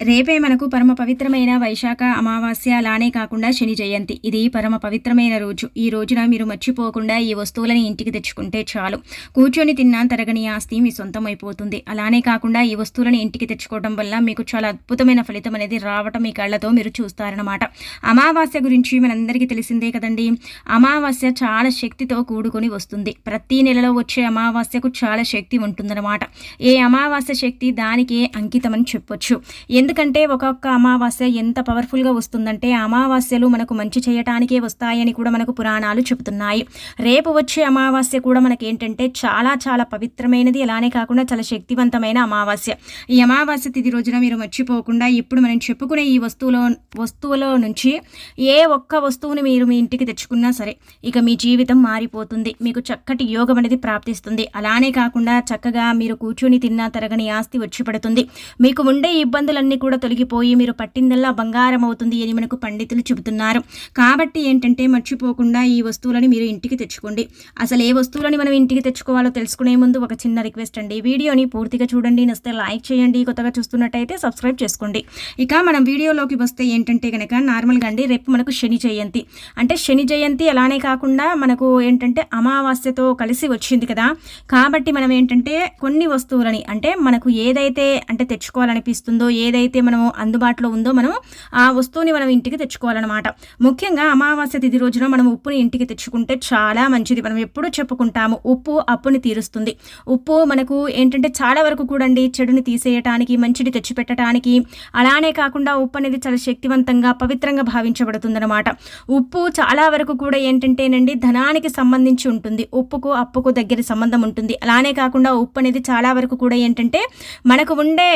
రేపే మనకు పరమ పవిత్రమైన వైశాఖ అమావాస్య అలానే కాకుండా శని జయంతి. ఇది పరమ పవిత్రమైన రోజు. ఈ రోజున మీరు మర్చిపోకుండా ఈ వస్తువులని ఇంటికి తెచ్చుకుంటే చాలు. కూర్చొని తిన్నా తరగని ఆస్తి మీ సొంతం అయిపోతుంది. అలానే కాకుండా ఈ వస్తువులను ఇంటికి తెచ్చుకోవడం వల్ల మీకు చాలా అద్భుతమైన ఫలితం అనేది రావటం మీ కళ్ళతో మీరు చూస్తారనమాట అమావాస్య గురించి మనందరికీ తెలిసిందే కదండి. అమావాస్య చాలా శక్తితో కూడుకొని వస్తుంది. ప్రతి నెలలో వచ్చే అమావాస్యకు చాలా శక్తి ఉంటుందన్నమాట. ఏ అమావాస్య శక్తి దానికే అంకితమని చెప్పొచ్చు. ఎందుకంటే ఒక్కొక్క అమావాస్య ఎంత పవర్ఫుల్గా వస్తుందంటే అమావాస్యలు మనకు మంచి చేయటానికే వస్తాయని కూడా మనకు పురాణాలు చెబుతున్నాయి. రేపు వచ్చే అమావాస్య కూడా మనకి ఏంటంటే చాలా చాలా పవిత్రమైనది. అలానే కాకుండా చాలా శక్తివంతమైన అమావాస్య. ఈ అమావాస్య తిథి రోజున మీరు మర్చిపోకుండా ఇప్పుడు మనం చెప్పుకునే ఈ వస్తువులో వస్తువులో నుంచి ఏ ఒక్క వస్తువుని మీరు మీ ఇంటికి తెచ్చుకున్నా సరే ఇక మీ జీవితం మారిపోతుంది. మీకు చక్కటి యోగం అనేది ప్రాప్తిస్తుంది. అలానే కాకుండా చక్కగా మీరు కూర్చొని తిన్నా తరగని ఆస్తి వచ్చి పడుతుంది. మీకు ఉండే ఇబ్బందులన్నీ కూడా తొలగిపోయి మీరు పట్టిందల్లా బంగారం అవుతుంది అని మనకు పండితులు చెబుతున్నారు. కాబట్టి ఏంటంటే మర్చిపోకుండా ఈ వస్తువులని మీరు ఇంటికి తెచ్చుకోండి. అసలు ఏ వస్తువులని మనం ఇంటికి తెచ్చుకోవాలో తెలుసుకునే ముందు ఒక చిన్న రిక్వెస్ట్ అండి. వీడియోని పూర్తిగా చూడండి. నస్తే లైక్ చేయండి. కొత్తగా చూస్తున్నట్టయితే సబ్స్క్రైబ్ చేసుకోండి. ఇక మనం వీడియోలోకి వస్తే ఏంటంటే కనుక నార్మల్గా అండి రేపు మనకు శని జయంతి. అంటే శని జయంతి అలానే కాకుండా మనకు ఏంటంటే అమావాస్యతో కలిసి వచ్చింది కదా. కాబట్టి మనం ఏంటంటే కొన్ని వస్తువులని అంటే మనకు ఏదైతే అంటే తెచ్చుకోవాలనిపిస్తుందో ఏదైతే మనము అందుబాటులో ఉందో మనం ఆ వస్తువుని మనం ఇంటికి తెచ్చుకోవాలన్నమాట. ముఖ్యంగా అమావాస్య తిథి రోజున మనం ఉప్పుని ఇంటికి తెచ్చుకుంటే చాలా మంచిది. మనం ఎప్పుడూ చెప్పుకుంటాము ఉప్పు అప్పుని తీరుస్తుంది. ఉప్పు మనకు ఏంటంటే చాలా వరకు కూడండి చెడుని తీసేయటానికి మంచిని తెచ్చిపెట్టడానికి అలానే కాకుండా ఉప్పు అనేది చాలా శక్తివంతంగా పవిత్రంగా భావించబడుతుందన్నమాట. ఉప్పు చాలా వరకు కూడా ఏంటంటేనండి ధనానికి సంబంధించి ఉంటుంది. ఉప్పుకు అప్పుకు దగ్గర సంబంధం ఉంటుంది. అలానే కాకుండా ఉప్పు అనేది చాలా వరకు కూడా ఏంటంటే మనకు ఉండే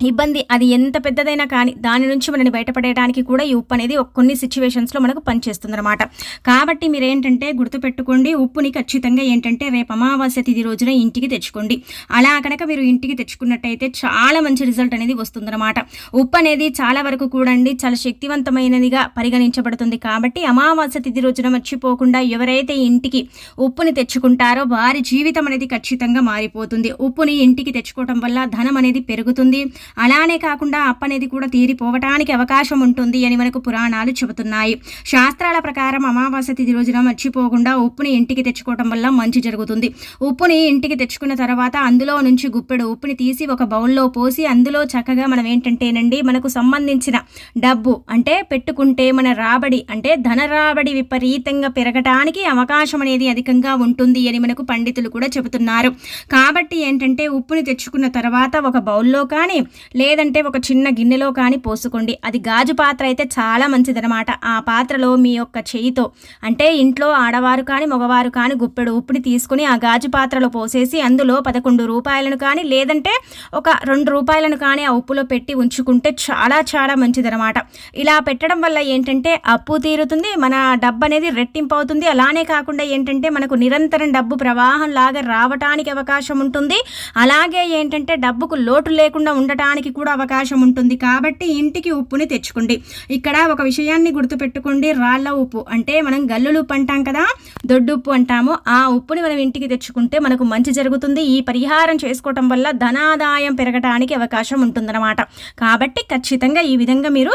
ఇబ్బంది అది ఎంత పెద్దదైనా కానీ దాని నుంచి మనని బయటపడేయడానికి కూడా ఈ ఉప్పు అనేది కొన్ని సిచ్యువేషన్స్లో మనకు పనిచేస్తుందన్నమాట. కాబట్టి మీరు ఏంటంటే గుర్తుపెట్టుకోండి ఉప్పుని ఖచ్చితంగా ఏంటంటే రేపు అమావాస్య తిథి రోజున ఇంటికి తెచ్చుకోండి. అలా కనుక మీరు ఇంటికి తెచ్చుకున్నట్టయితే చాలా మంచి రిజల్ట్ అనేది వస్తుందన్నమాట. ఉప్పు అనేది చాలా వరకు కూడండి చాలా శక్తివంతమైనదిగా పరిగణించబడుతుంది. కాబట్టి అమావాస్య తిథి రోజున మర్చిపోకుండా ఎవరైతే ఇంటికి ఉప్పుని తెచ్చుకుంటారో వారి జీవితం అనేది ఖచ్చితంగా మారిపోతుంది. ఉప్పుని ఇంటికి తెచ్చుకోవడం వల్ల ధనం అనేది పెరుగుతుంది. అలానే కాకుండా అప్పనేది కూడా తీరిపోవటానికి అవకాశం ఉంటుంది అని మనకు పురాణాలు చెబుతున్నాయి. శాస్త్రాల ప్రకారం అమావాస్య తిథి రోజున మర్చిపోకుండా ఉప్పుని ఇంటికి తెచ్చుకోవటం వల్ల మంచి జరుగుతుంది. ఉప్పుని ఇంటికి తెచ్చుకున్న తర్వాత అందులో నుంచి గుప్పెడు ఉప్పుని తీసి ఒక బౌల్లో పోసి అందులో చక్కగా మనం ఏంటంటేనండి మనకు సంబంధించిన డబ్బు అంటే పెట్టుకుంటే మన రాబడి అంటే ధన రాబడి విపరీతంగా పెరగటానికి అవకాశం అనేది అధికంగా ఉంటుంది అని మనకు పండితులు కూడా చెబుతున్నారు. కాబట్టి ఏంటంటే ఉప్పుని తెచ్చుకున్న తర్వాత ఒక బౌల్లో కానీ లేదంటే ఒక చిన్న గిన్నెలో కానీ పోసుకోండి. అది గాజు పాత్ర అయితే చాలా మంచిదనమాట ఆ పాత్రలో మీ యొక్క చేయితో అంటే ఇంట్లో ఆడవారు కానీ మగవారు కానీ గుప్పెడు ఉప్పుని తీసుకుని ఆ గాజు పాత్రలో పోసేసి అందులో పదకొండు రూపాయలను కానీ లేదంటే ఒక రెండు రూపాయలను కానీ ఆ ఉప్పులో పెట్టి ఉంచుకుంటే చాలా చాలా మంచిదనమాట ఇలా పెట్టడం వల్ల ఏంటంటే అప్పు తీరుతుంది మన డబ్బు అనేది రెట్టింపు అవుతుంది. అలానే కాకుండా ఏంటంటే మనకు నిరంతరం డబ్బు ప్రవాహం లాగా రావటానికి అవకాశం ఉంటుంది. అలాగే ఏంటంటే డబ్బుకు లోటు లేకుండా ఉండటానికి రావడానికి కూడా అవకాశం ఉంటుంది. కాబట్టి ఇంటికి ఉప్పుని తెచ్చుకోండి. ఇక్కడ ఒక విషయాన్ని గుర్తుపెట్టుకోండి. రాళ్ళ ఉప్పు అంటే మనం గల్లులు ఉప్పు అంటాం కదా దొడ్డు ఉప్పు అంటాము. ఆ ఉప్పుని మనం ఇంటికి తెచ్చుకుంటే మనకు మంచి జరుగుతుంది. ఈ పరిహారం చేసుకోవటం వల్ల ధనాదాయం పెరగటానికి అవకాశం ఉంటుందన్నమాట. కాబట్టి ఖచ్చితంగా ఈ విధంగా మీరు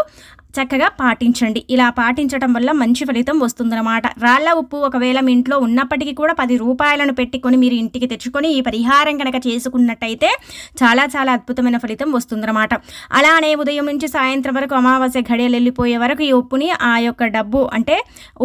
చక్కగా పాటించండి. ఇలా పాటించడం వల్ల మంచి ఫలితం వస్తుందన్నమాట. రాళ్ళ ఉప్పు ఒకవేళ మీ ఇంట్లో ఉన్నప్పటికీ కూడా పది రూపాయలను పెట్టుకొని మీరు ఇంటికి తెచ్చుకొని ఈ పరిహారం కనుక చేసుకున్నట్టయితే చాలా చాలా అద్భుతమైన ఫలితం వస్తుందన్నమాట. అలానే ఉదయం నుంచి సాయంత్రం వరకు అమావాస్య ఘడియలు వెళ్ళిపోయే వరకు ఈ ఉప్పుని ఆ యొక్క డబ్బు అంటే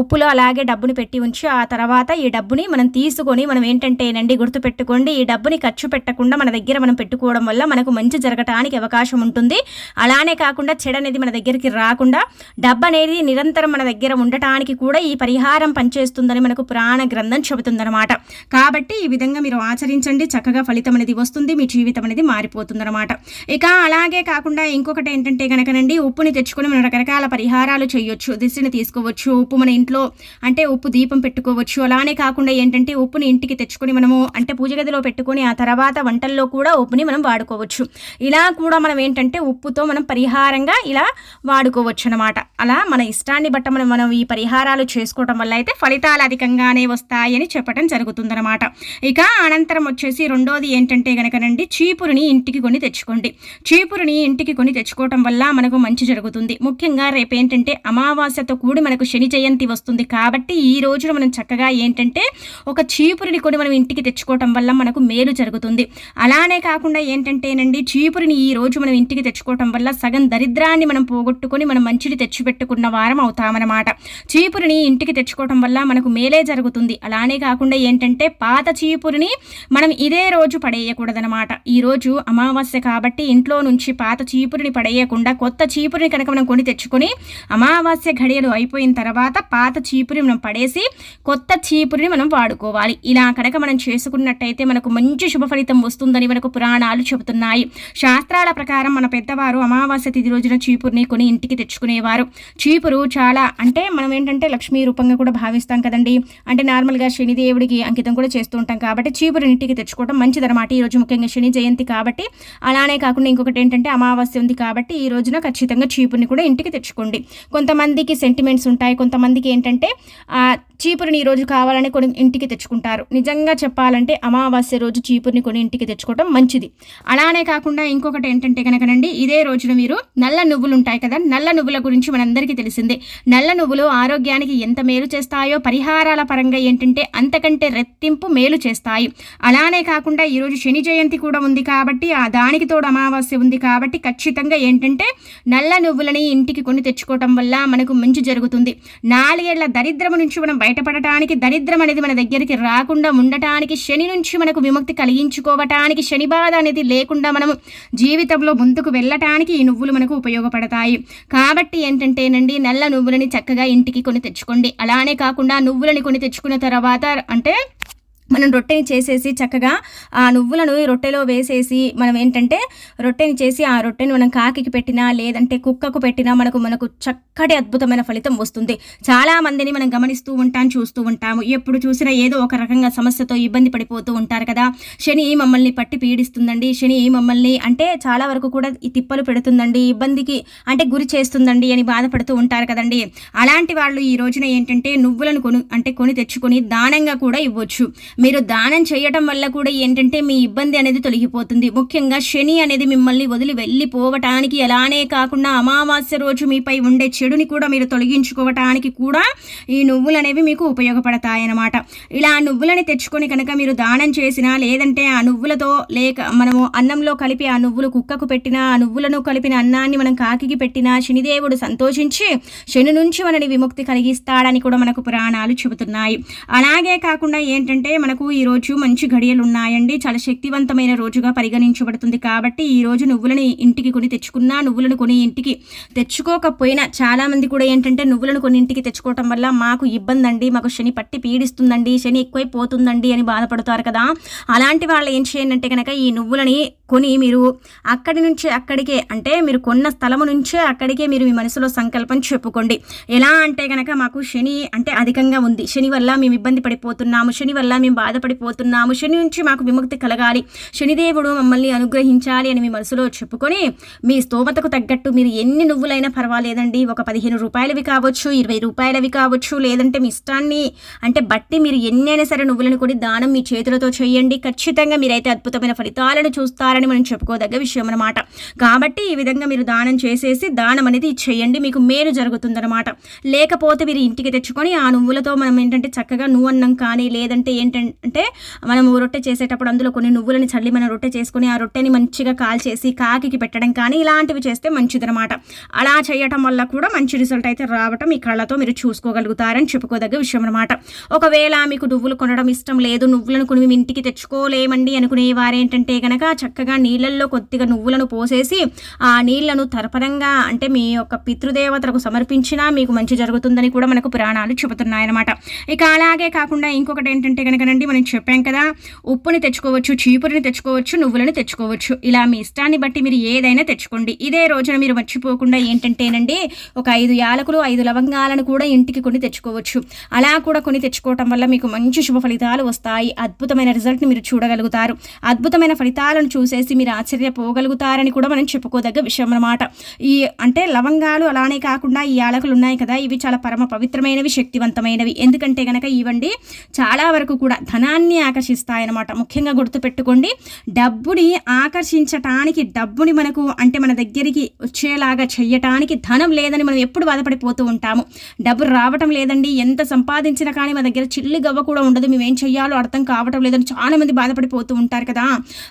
ఉప్పులో అలాగే డబ్బుని పెట్టి ఉంచి ఆ తర్వాత ఈ డబ్బుని మనం తీసుకొని మనం ఏంటంటే నండి గుర్తుపెట్టుకోండి ఈ డబ్బుని ఖర్చు పెట్టకుండా మన దగ్గర మనం పెట్టుకోవడం వల్ల మనకు మంచి జరగటానికి అవకాశం ఉంటుంది. అలానే కాకుండా చెడనేది మన దగ్గరికి రా కాకుండా డబ్బు అనేది నిరంతరం మన దగ్గర ఉండటానికి కూడా ఈ పరిహారం పనిచేస్తుందని మనకు పురాణ గ్రంథం చెబుతుందన్నమాట. కాబట్టి ఈ విధంగా మీరు ఆచరించండి. చక్కగా ఫలితం అనేది వస్తుంది. మీ జీవితం అనేది మారిపోతుందన్నమాట. ఇక అలాగే కాకుండా ఇంకొకటి ఏంటంటే కనుకనండి ఉప్పుని తెచ్చుకొని మనం రకరకాల పరిహారాలు చేయొచ్చు. దిశని తీసుకోవచ్చు ఉప్పు మన ఇంట్లో అంటే ఉప్పు దీపం పెట్టుకోవచ్చు. అలానే కాకుండా ఏంటంటే ఉప్పుని ఇంటికి తెచ్చుకొని మనము అంటే పూజ గదిలో పెట్టుకొని ఆ తర్వాత వంటల్లో కూడా ఉప్పుని మనం వాడుకోవచ్చు. ఇలా కూడా మనం ఏంటంటే ఉప్పుతో మనం పరిహారంగా ఇలా వాడుకోవచ్చు. తెచ్చుకోవచ్చు అనమాట అలా మన ఇష్టాన్ని బట్ట మనం మనం ఈ పరిహారాలు చేసుకోవటం వల్ల అయితే ఫలితాలు అధికంగానే వస్తాయని చెప్పడం జరుగుతుందనమాట ఇక అనంతరం వచ్చేసి రెండోది ఏంటంటే కనుకనండి చీపురుని ఇంటికి కొని తెచ్చుకోండి. చీపురుని ఇంటికి కొని తెచ్చుకోవటం వల్ల మనకు మంచి జరుగుతుంది. ముఖ్యంగా రేపు ఏంటంటే అమావాస్యతో కూడి మనకు శని జయంతి వస్తుంది కాబట్టి ఈ రోజున మనం చక్కగా ఏంటంటే ఒక చీపురుని కొని మనం ఇంటికి తెచ్చుకోవటం వల్ల మనకు మేలు జరుగుతుంది. అలానే కాకుండా ఏంటంటేనండి చీపురుని ఈ రోజు మనం ఇంటికి తెచ్చుకోవటం వల్ల సగం దరిద్రాన్ని మనం పోగొట్టుకొని మనం మంచిని తెచ్చిపెట్టుకున్న వారం అవుతామన్నమాట. చీపురిని ఇంటికి తెచ్చుకోవటం వల్ల మనకు మేలే జరుగుతుంది. అలానే కాకుండా ఏంటంటే పాత చీపురిని మనం ఇదే రోజు పడేయకూడదనమాట ఈరోజు అమావాస్య కాబట్టి ఇంట్లో నుంచి పాత చీపురిని పడేయకుండా కొత్త చీపురిని కనుక మనం కొని తెచ్చుకొని అమావాస్య ఘడియలు అయిపోయిన తర్వాత పాత చీపురిని మనం పడేసి కొత్త చీపురిని మనం వాడుకోవాలి. ఇలా కనుక మనం చేసుకున్నట్టయితే మనకు మంచి శుభ ఫలితం వస్తుందని మనకు పురాణాలు చెబుతున్నాయి. శాస్త్రాల ప్రకారం మన పెద్దవారు అమావాస్య తిథి రోజున చీపురిని కొని ఇంటికి తెచ్చుకునేవారు. చీపురు చాలా అంటే మనం ఏంటంటే లక్ష్మీ రూపంగా కూడా భావిస్తాం కదండి. అంటే నార్మల్గా శనిదేవుడికి అంకితం కూడా చేస్తూ ఉంటాం కాబట్టి చీపురు ఇంటికి తెచ్చుకోవడం మంచిదన్నమాట ఈ రోజు ముఖ్యంగా శని జయంతి కాబట్టి అలానే కాకుండా ఇంకొకటి ఏంటంటే అమావాస్య ఉంది కాబట్టి ఈ రోజున ఖచ్చితంగా చీపుని కూడా ఇంటికి తెచ్చుకోండి. కొంతమందికి సెంటిమెంట్స్ ఉంటాయి. కొంతమందికి ఏంటంటే చీపురుని ఈరోజు కావాలని కొన్ని ఇంటికి తెచ్చుకుంటారు. నిజంగా చెప్పాలంటే అమావాస్య రోజు చీపురుని కొన్ని ఇంటికి తెచ్చుకోవడం మంచిది. అలానే కాకుండా ఇంకొకటి ఏంటంటే కనుకనండి ఇదే రోజున మీరు నల్ల నువ్వులు ఉంటాయి కదా నల్ల నువ్వుల గురించి మనందరికీ తెలిసిందే. నల్ల నువ్వులు ఆరోగ్యానికి ఎంత మేలు చేస్తాయో పరిహారాల పరంగా ఏంటంటే అంతకంటే రెత్తింపు మేలు చేస్తాయి. అలానే కాకుండా ఈరోజు శని జయంతి కూడా ఉంది కాబట్టి ఆ దానికి తోడు అమావాస్య ఉంది కాబట్టి ఖచ్చితంగా ఏంటంటే నల్ల నువ్వులని ఇంటికి కొని తెచ్చుకోవటం వల్ల మనకు మంచి జరుగుతుంది. నాలుగేళ్ళ దరిద్రము నుంచి మనం బయటపడటానికి దరిద్రం అనేది మన దగ్గరికి రాకుండా ఉండటానికి శని నుంచి మనకు విముక్తి కలిగించుకోవటానికి శని బాధ అనేది లేకుండా మనము జీవితంలో ముందుకు వెళ్ళటానికి ఈ నువ్వులు మనకు ఉపయోగపడతాయి. కాబట్టి ఏంటంటేనండి నల్ల నువ్వులని చక్కగా ఇంటికి కొని తెచ్చుకోండి. అలానే కాకుండా నువ్వులని కొని తెచ్చుకున్న తర్వాత అంటే మనం రొట్టెని చేసేసి చక్కగా ఆ నువ్వులను రొట్టెలో వేసేసి మనం ఏంటంటే రొట్టెని చేసి ఆ రొట్టెని మనం కాకికి పెట్టినా లేదంటే కుక్కకు పెట్టినా మనకు మనకు చక్కటి అద్భుతమైన ఫలితం వస్తుంది. చాలా మందిని మనం గమనిస్తూ ఉంటాం చూస్తూ ఉంటాము. ఎప్పుడు చూసినా ఏదో ఒక రకంగా సమస్యతో ఇబ్బంది పడిపోతూ ఉంటారు కదా. శని మమ్మల్ని పట్టి పీడిస్తుందండి. శని మమ్మల్ని అంటే చాలా వరకు కూడా ఈ తిప్పలు పెడుతుందండి. ఇబ్బందికి అంటే గురి చేస్తుందండి అని బాధపడుతూ ఉంటారు కదండి. అలాంటి వాళ్ళు ఈ రోజున ఏంటంటే నువ్వులను కొను అంటే కొని తెచ్చుకొని దానంగా కూడా ఇవ్వచ్చు. మీరు దానం చేయటం వల్ల కూడా ఏంటంటే మీ ఇబ్బంది అనేది తొలగిపోతుంది. ముఖ్యంగా శని అనేది మిమ్మల్ని వదిలి వెళ్ళిపోవటానికి అలానే కాకుండా అమావాస్య రోజు మీపై ఉండే చెడుని కూడా మీరు తొలగించుకోవటానికి కూడా ఈ నువ్వులు అనేవి మీకు ఉపయోగపడతాయన్నమాట. ఇలా నువ్వులని తెచ్చుకొని కనుక మీరు దానం చేసినా లేదంటే ఆ నువ్వులతో లేక మనము అన్నంలో కలిపి ఆ నువ్వులు కుక్కకు పెట్టినా ఆ నువ్వులను కలిపిన అన్నాన్ని మనం కాకికి పెట్టినా శనిదేవుడు సంతోషించి శని నుంచి మనని విముక్తి కలిగిస్తాడని కూడా మనకు పురాణాలు చెబుతున్నాయి. అలాగే కాకుండా ఏంటంటే మనకు ఈరోజు మంచి ఘడియలు ఉన్నాయండి చాలా శక్తివంతమైన రోజుగా పరిగణించబడుతుంది కాబట్టి ఈ రోజు నువ్వులని ఇంటికి కొని తెచ్చుకున్నా నువ్వులను కొని ఇంటికి తెచ్చుకోకపోయినా చాలామంది కూడా ఏంటంటే నువ్వులను కొని ఇంటికి తెచ్చుకోవటం వల్ల మాకు ఇబ్బంది అండి మాకు శని పట్టి పీడిస్తుందండి శని ఎక్కువైపోతుందండి అని బాధపడతారు కదా. అలాంటి వాళ్ళు ఏం చేయండి అంటే కనుక ఈ నువ్వులని కొని మీరు అక్కడి నుంచి అక్కడికే అంటే మీరు కొన్న స్థలము నుంచే అక్కడికే మీరు మీ మనసులో సంకల్పం చెప్పుకోండి. ఎలా అంటే కనుక మాకు శని అంటే అధికంగా ఉంది. శని వల్ల మేము ఇబ్బంది పడిపోతున్నాము శని వల్ల మేము బాధపడిపోతున్నాము శని నుంచి మాకు విముక్తి కలగాలి. శనిదేవుడు మమ్మల్ని అనుగ్రహించాలి అని మీ మనసులో చెప్పుకొని మీ స్తోమతకు తగ్గట్టు మీరు ఎన్ని నువ్వులైనా పర్వాలేదండి. ఒక పదిహేను రూపాయలవి కావచ్చు ఇరవై రూపాయలవి కావచ్చు లేదంటే మీ ఇష్టాన్ని అంటే బట్టి మీరు ఎన్నైనా సరే నువ్వులను కొని దానం మీ చేతులతో చేయండి. ఖచ్చితంగా మీరైతే అద్భుతమైన ఫలితాలను చూస్తారు చూస్తారని మనం చెప్పుకోదగ్గ విషయం అనమాట కాబట్టి ఈ విధంగా మీరు దానం చేసేసి దానం అనేది చేయండి. మీకు మేలు జరుగుతుందనమాట లేకపోతే మీరు ఇంటికి తెచ్చుకొని ఆ నువ్వులతో మనం ఏంటంటే చక్కగా నువ్వన్నం కానీ లేదంటే ఏంటంటే మనం రొట్టె చేసేటప్పుడు అందులో కొన్ని నువ్వులని చల్లి మనం రొట్టె చేసుకొని ఆ రొట్టెని మంచిగా కాల్చేసి కాకికి పెట్టడం కానీ ఇలాంటివి చేస్తే మంచిదనమాట అలా చేయటం వల్ల కూడా మంచి రిజల్ట్ అయితే రావటం ఈ కళ్ళతో మీరు చూసుకోగలుగుతారని చెప్పుకోదగ్గ విషయం అనమాట ఒకవేళ మీకు నువ్వులు కొనడం ఇష్టం లేదు నువ్వులను కొని మేము ఇంటికి తెచ్చుకోలేమండి అనుకునే వారేంటంటే కనుక చక్కగా నీళ్ళల్లో కొద్దిగా నువ్వులను పోసేసి ఆ నీళ్ళను తరపరంగా అంటే మీ యొక్క పితృదేవతలకు సమర్పించినా మీకు మంచి జరుగుతుందని కూడా మనకు పురాణాలు చెబుతున్నాయన్నమాట. ఇక అలాగే కాకుండా ఇంకొకటి ఏంటంటే కనుకనండి మనం చెప్పాం కదా ఉప్పుని తెచ్చుకోవచ్చు చీపురిని తెచ్చుకోవచ్చు నువ్వులను తెచ్చుకోవచ్చు. ఇలా మీ ఇష్టాన్ని బట్టి మీరు ఏదైనా తెచ్చుకోండి. ఇదే రోజున మీరు మర్చిపోకుండా ఏంటంటేనండి ఒక ఐదు యాలకులు ఐదు లవంగాలను కూడా ఇంటికి కొని తెచ్చుకోవచ్చు. అలా కూడా కొని తెచ్చుకోవటం వల్ల మీకు మంచి శుభ ఫలితాలు వస్తాయి. అద్భుతమైన రిజల్ట్ని మీరు చూడగలుగుతారు. అద్భుతమైన ఫలితాలను చూసే చేసి మీరు ఆశ్చర్యపోగలుగుతారని కూడా మనం చెప్పుకోదగ్గ విషయం అనమాట ఈ అంటే లవంగాలు అలానే కాకుండా ఈ యాలకులు ఉన్నాయి కదా ఇవి చాలా పరమ పవిత్రమైనవి శక్తివంతమైనవి. ఎందుకంటే కనుక ఇవండి చాలా వరకు కూడా ధనాన్ని ఆకర్షిస్తాయన్నమాట. ముఖ్యంగా గుర్తుపెట్టుకోండి డబ్బుని ఆకర్షించటానికి డబ్బుని మనకు అంటే మన దగ్గరికి వచ్చేలాగా చేయటానికి ధనం లేదని మనం ఎప్పుడు బాధపడిపోతూ ఉంటాము. డబ్బు రావటం లేదండి ఎంత సంపాదించినా కానీ మన దగ్గర చిల్లి గవ్వ కూడా ఉండదు. మేము ఏం చెయ్యాలో అర్థం కావటం లేదని చాలామంది బాధపడిపోతూ ఉంటారు కదా.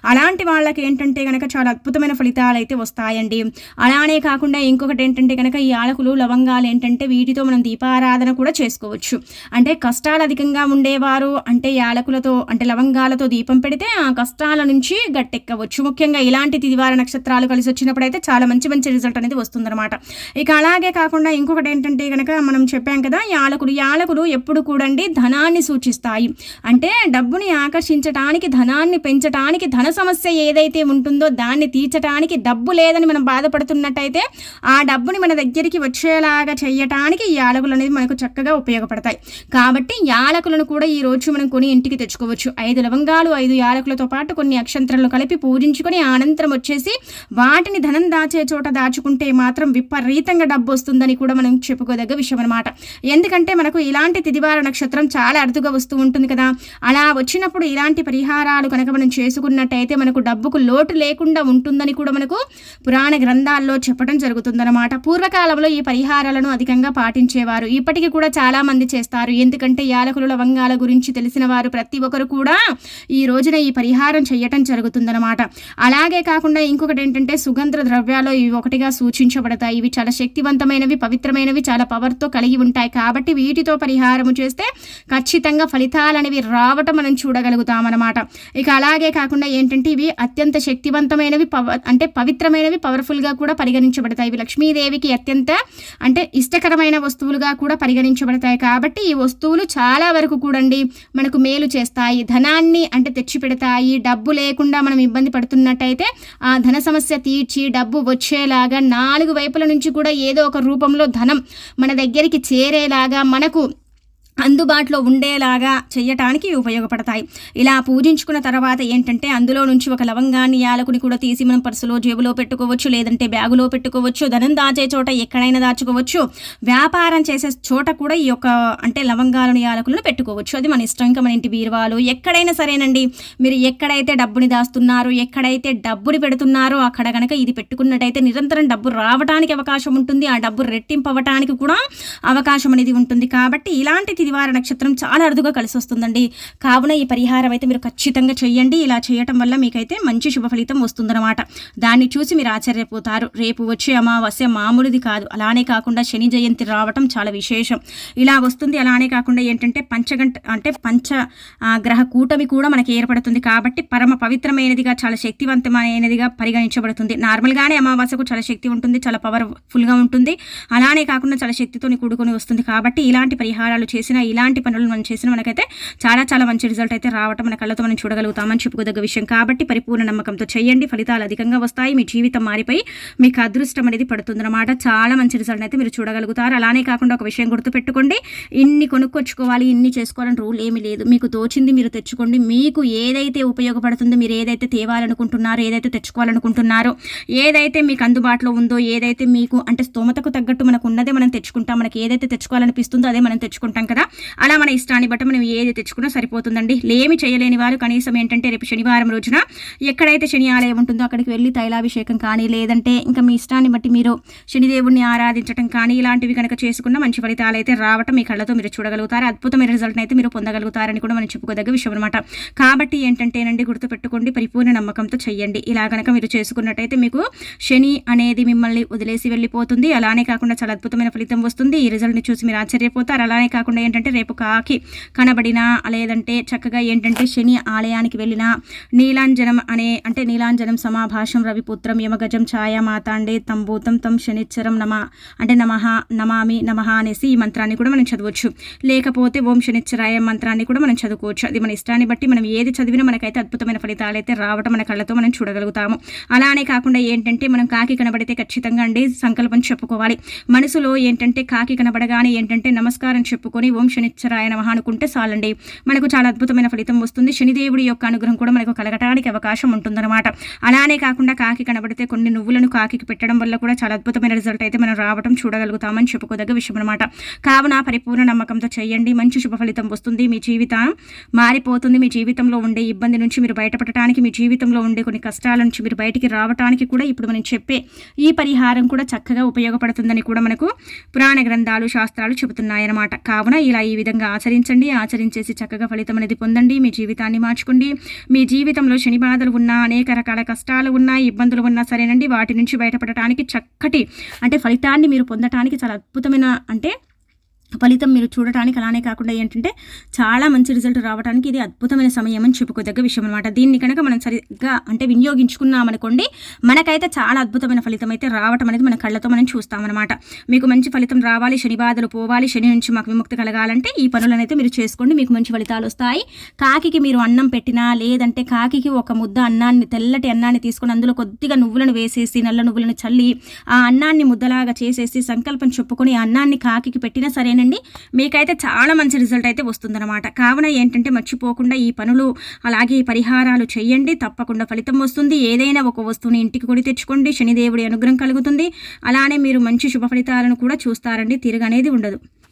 అలాంటి వాళ్ళకి ఏంటంటే కనుక చాలా అద్భుతమైన ఫలితాలు అయితే వస్తాయండి. అలానే కాకుండా ఇంకొకటి ఏంటంటే కనుక ఈ ఆలకులు లవంగాలు ఏంటంటే వీటితో మనం దీపారాధన కూడా చేసుకోవచ్చు. అంటే కష్టాలు అధికంగా ఉండేవారు అంటే యాలకులతో అంటే లవంగాలతో దీపం పెడితే ఆ కష్టాల నుంచి గట్టెక్కవచ్చు. ముఖ్యంగా ఇలాంటి తిదివార నక్షత్రాలు కలిసి వచ్చినప్పుడు అయితే చాలా మంచి మంచి రిజల్ట్ అనేది వస్తుందన్నమాట. ఇక అలాగే కాకుండా ఇంకొకటి ఏంటంటే కనుక మనం చెప్పాం కదా యాలకులు యాలకులు ఎప్పుడు కూడండి ధనాన్ని సూచిస్తాయి. అంటే డబ్బుని ఆకర్షించటానికి ధనాన్ని పెంచటానికి ధన సమస్య ఏదైతే ఉంటుందో దాన్ని తీర్చడానికి డబ్బు లేదని మనం బాధపడుతున్నట్టయితే ఆ డబ్బుని మన దగ్గరికి వచ్చేలాగా చేయటానికి ఈ యాలకులు అనేది మనకు చక్కగా ఉపయోగపడతాయి. కాబట్టి యాలకులను కూడా ఈ రోజు మనం కొని ఇంటికి తెచ్చుకోవచ్చు. ఐదు లవంగాలు ఐదు యాలకులతో పాటు కొన్ని అక్షంతరాలు కలిపి పూజించుకొని అనంతరం వచ్చేసి వాటిని ధనం దాచే చోట దాచుకుంటే మాత్రం విపరీతంగా డబ్బు వస్తుందని కూడా మనం చెప్పుకోదగ్గ విషయం అనమాట ఎందుకంటే మనకు ఇలాంటి తిదివార నక్షత్రం చాలా అరుదుగా వస్తూ ఉంటుంది కదా. అలా వచ్చినప్పుడు ఇలాంటి పరిహారాలు కనుక మనం చేసుకున్నట్టయితే మనకు డబ్బుకు లోటు లేకుండా ఉంటుందని కూడా మనకు పురాణ గ్రంథాల్లో చెప్పడం జరుగుతుందన్నమాట. పూర్వకాలంలో ఈ పరిహారాలను అధికంగా పాటించేవారు. ఇప్పటికీ కూడా చాలామంది చేస్తారు. ఎందుకంటే యాలకులు లవంగాల గురించి తెలిసిన వారు ప్రతి ఒక్కరు కూడా ఈ రోజున ఈ పరిహారం చేయటం జరుగుతుందన్నమాట. అలాగే కాకుండా ఇంకొకటి ఏంటంటే సుగంధ ద్రవ్యాలు ఇవి ఒకటిగా సూచించబడతాయి. ఇవి చాలా శక్తివంతమైనవి పవిత్రమైనవి చాలా పవర్తో కలిగి ఉంటాయి. కాబట్టి వీటితో పరిహారము చేస్తే ఖచ్చితంగా ఫలితాలు అనేవి రావటం మనం చూడగలుగుతామన్నమాట. ఇక అలాగే కాకుండా ఏంటంటే ఇవి అత్యంత శక్తివంతమైనవి పవ అంటే పవిత్రమైనవి పవర్ఫుల్గా కూడా పరిగణించబడతాయి. ఇవి లక్ష్మీదేవికి అత్యంత అంటే ఇష్టకరమైన వస్తువులుగా కూడా పరిగణించబడతాయి. కాబట్టి ఈ వస్తువులు చాలా వరకు కూడండి మనకు మేలు చేస్తాయి. ధనాన్ని అంటే తెచ్చిపెడతాయి. డబ్బు లేకుండా మనం ఇబ్బంది పడుతున్నట్టయితే ఆ ధన సమస్య తీర్చి డబ్బు వచ్చేలాగా నాలుగు వైపుల నుంచి కూడా ఏదో ఒక రూపంలో ధనం మన దగ్గరికి చేరేలాగా మనకు అందుబాటులో ఉండేలాగా చేయటానికి ఉపయోగపడతాయి. ఇలా పూజించుకున్న తర్వాత ఏంటంటే అందులో నుంచి ఒక లవంగాన్ని యాలకుని కూడా తీసి మనం పర్సులో జేబులో పెట్టుకోవచ్చు లేదంటే బ్యాగులో పెట్టుకోవచ్చు ధనం దాచే చోట ఎక్కడైనా దాచుకోవచ్చు. వ్యాపారం చేసే చోట కూడా ఈ యొక్క అంటే లవంగాలను యాలకులను పెట్టుకోవచ్చు. అది మన ఇష్టం. ఇంకా మన ఇంటి బీరువాలు ఎక్కడైనా సరేనండి. మీరు ఎక్కడైతే డబ్బుని దాస్తున్నారు ఎక్కడైతే డబ్బుని పెడుతున్నారో అక్కడ కనుక ఇది పెట్టుకున్నట్టయితే నిరంతరం డబ్బు రావడానికి అవకాశం ఉంటుంది. ఆ డబ్బు రెట్టింపవటానికి కూడా అవకాశం అనేది ఉంటుంది. కాబట్టి ఇలాంటి వార నక్షత్రం చాలా అరుదుగా కలిసి వస్తుందండి కావున ఈ పరిహారం అయితే మీరు ఖచ్చితంగా చేయండి. ఇలా చేయటం వల్ల మీకైతే మంచి శుభ ఫలితం వస్తుందన్నమాట. దాన్ని చూసి మీరు ఆశ్చర్యపోతారు. రేపు వచ్చే అమావాస్య మామూలుది కాదు. అలానే కాకుండా శని జయంతి రావటం చాలా విశేషం. ఇలా వస్తుంది. అలానే కాకుండా ఏంటంటే పంచగంట అంటే పంచ గ్రహ కూటమి కూడా మనకి ఏర్పడుతుంది కాబట్టి పరమ పవిత్రమైనదిగా చాలా శక్తివంతమైనదిగా పరిగణించబడుతుంది. నార్మల్గానే అమావాస్యకు చాలా శక్తి ఉంటుంది. చాలా పవర్ఫుల్గా ఉంటుంది. అలానే కాకుండా చాలా శక్తితో కూడుకొని వస్తుంది. కాబట్టి ఇలాంటి పరిహారాలు చేసిన ఇలాంటి పనులు మనం చేసిన మనకైతే చాలా చాలా మంచి రిజల్ట్ అయితే రావటం మన కళ్ళతో మనం చూడగలుగుతామని చెప్పుకోదగ్గ విషయం. కాబట్టి పరిపూర్ణ నమ్మకంతో చేయండి. ఫలితాలు అధికంగా వస్తాయి. మీ జీవితం మారిపోయి మీకు అదృష్టం అనేది పడుతుందన్నమాట. చాలా మంచి రిజల్ట్ అయితే మీరు చూడగలుగుతారు. అలానే కాకుండా ఒక విషయం గుర్తుపెట్టుకోండి. ఇన్ని కొనుక్కొచ్చుకోవాలి ఇన్ని చేసుకోవాలని రూల్ ఏమీ లేదు. మీకు తోచింది మీరు తెచ్చుకోండి. మీకు ఏదైతే ఉపయోగపడుతుందో మీరు ఏదైతే తేవాలనుకుంటున్నారో ఏదైతే తెచ్చుకోవాలనుకుంటున్నారో ఏదైతే మీకు అందుబాటులో ఉందో ఏదైతే మీకు అంటే స్తోమతకు తగ్గట్టు మనకు ఉన్నదే మనం తెచ్చుకుంటాం. మనకి ఏదైతే తెచ్చుకోవాలనిపిస్తుందో అదే మనం తెచ్చుకుంటాం కదా. అలా మన ఇష్టాన్ని బట్టి మనం ఏది తెచ్చుకున్నా సరిపోతుందండి. లేమి చేయలేని వారు కనీసం ఏంటంటే రేపు శనివారం రోజున ఎక్కడైతే శని ఆలయం ఉంటుందో అక్కడికి వెళ్ళి తైలాభిషేకం కానీ లేదంటే ఇంకా మీ ఇష్టాన్ని బట్టి మీరు శనిదేవుడిని ఆరాధించడం కానీ ఇలాంటివి కనుక చేసుకున్న మంచి ఫలితాలు అయితే రావటం మీ కళ్ళతో మీరు చూడగలుగుతారు. అద్భుతమైన రిజల్ట్ అయితే మీరు పొందగలుగుతారని కూడా మనం చెప్పుకోదగ్గ విషయం అనమాట కాబట్టి ఏంటంటేనండి గుర్తుపెట్టుకోండి పరిపూర్ణ నమ్మకంతో చెయ్యండి. ఇలా కనుక మీరు చేసుకున్నట్టయితే మీకు శని అనేది మిమ్మల్ని వదిలేసి వెళ్ళిపోతుంది. అలానే కాకుండా చాలా అద్భుతమైన ఫలితం వస్తుంది. ఈ రిజల్ట్ని చూసి మీరు ఆశ్చర్యపోతారు. అలానే కాకుండా ఏంటంటే రేపు కాకి కనబడినా లేదంటే చక్కగా ఏంటంటే శని ఆలయానికి వెళ్ళిన నీలాంజనం అనే అంటే నీలాంజనం సమాభాషం రవిపుత్రం యమగజం ఛాయ మాతాండే తంబూతం తం శనిచ్చరం నమ అంటే నమః నమామి నమః అనేసి ఈ మంత్రాన్ని కూడా మనం చదవచ్చు. లేకపోతే ఓం శనిచ్చరాయ మంత్రాన్ని కూడా మనం చదువుకోవచ్చు. అది మన ఇష్టాన్ని బట్టి మనం ఏది చదివినా మనకైతే అద్భుతమైన ఫలితాలు అయితే రావటం మన కళ్ళతో మనం చూడగలుగుతాము. అలానే కాకుండా ఏంటంటే మనం కాకి కనబడితే ఖచ్చితంగా అండి సంకల్పం చెప్పుకోవాలి. మనసులో ఏంటంటే కాకి కనబడగానే ఏంటంటే నమస్కారం చెప్పుకొని ఓం శనిచ్చరాయ నమః అనుకుంటే చాలండి. మనకు చాలా అద్భుతమైన ఫలితం వస్తుంది. శనిదేవుడి యొక్క అనుగ్రహం కూడా మనకు కలగటానికి అవకాశం ఉంటుందన్నమాట. అలానే కాకుండా కాకి కనబడితే కొన్ని నువ్వులను కాకి పెట్టడం వల్ల కూడా చాలా అద్భుతమైన రిజల్ట్ అయితే మనం రావడం చూడగలుగుతామని చెప్పుకోదగ్గ విషయం అనమాట కావున పరిపూర్ణ నమ్మకంతో చేయండి. మంచి శుభ ఫలితం వస్తుంది. మీ జీవితం మారిపోతుంది. మీ జీవితంలో ఉండే ఇబ్బంది నుంచి మీరు బయటపడటానికి మీ జీవితంలో ఉండే కొన్ని కష్టాల నుంచి మీరు బయటికి రావడానికి కూడా ఇప్పుడు మనం చెప్పే ఈ పరిహారం కూడా చక్కగా ఉపయోగపడుతుందని కూడా మనకు పురాణ గ్రంథాలు శాస్త్రాలు చెబుతున్నాయన్నమాట. కావున ఇలా ఈ విధంగా ఆచరించండి ఆచరించేసి చక్కగా ఫలితం అనేది పొందండి. మీ జీవితాన్ని మార్చుకోండి. మీ జీవితంలో శని బాధలు ఉన్నా అనేక రకాల కష్టాలు ఉన్నా ఇబ్బందులు ఉన్నా సరేనండి. వాటి నుంచి బయటపడటానికి చక్కటి అంటే ఫలితాన్ని మీరు పొందటానికి చాలా అద్భుతమైన అంటే ఫలితం మీరు చూడటానికి అలానే కాకుండా ఏంటంటే చాలా మంచి రిజల్ట్ రావడానికి ఇది అద్భుతమైన సమయం అని చెప్పుకోదగ్గ విషయం అనమాట దీన్ని కనుక మనం సరిగ్గా అంటే వినియోగించుకున్నామనుకోండి మనకైతే చాలా అద్భుతమైన ఫలితం అయితే రావటం అనేది మన కళ్ళతో మనం చూస్తామన్నమాట. మీకు మంచి ఫలితం రావాలి శని బాధలు పోవాలి శని నుంచి మాకు విముక్తి కలగాలంటే ఈ పనులను అయితే మీరు చేసుకోండి మీకు మంచి ఫలితాలు వస్తాయి. కాకికి మీరు అన్నం పెట్టినా లేదంటే కాకికి ఒక ముద్ద అన్నాన్ని తెల్లటి అన్నాన్ని తీసుకొని అందులో కొద్దిగా నువ్వులను వేసేసి నల్ల నువ్వులను చల్లి ఆ అన్నాన్ని ముద్దలాగా చేసేసి సంకల్పం చెప్పుకొని ఆ అన్నాన్ని కాకికి పెట్టినా ఓకేనండి మీకైతే చాలా మంచి రిజల్ట్ అయితే వస్తుందన్నమాట. కావున ఏంటంటే మర్చిపోకుండా ఈ పనులు అలాగే ఈ పరిహారాలు చేయండి. తప్పకుండా ఫలితం వస్తుంది. ఏదైనా ఒక వస్తువుని ఇంటికి కొని తెచ్చుకోండి. శనిదేవుడి అనుగ్రహం కలుగుతుంది. అలానే మీరు మంచి శుభ ఫలితాలను కూడా చూస్తారండి. తిరగనేది ఉండదు.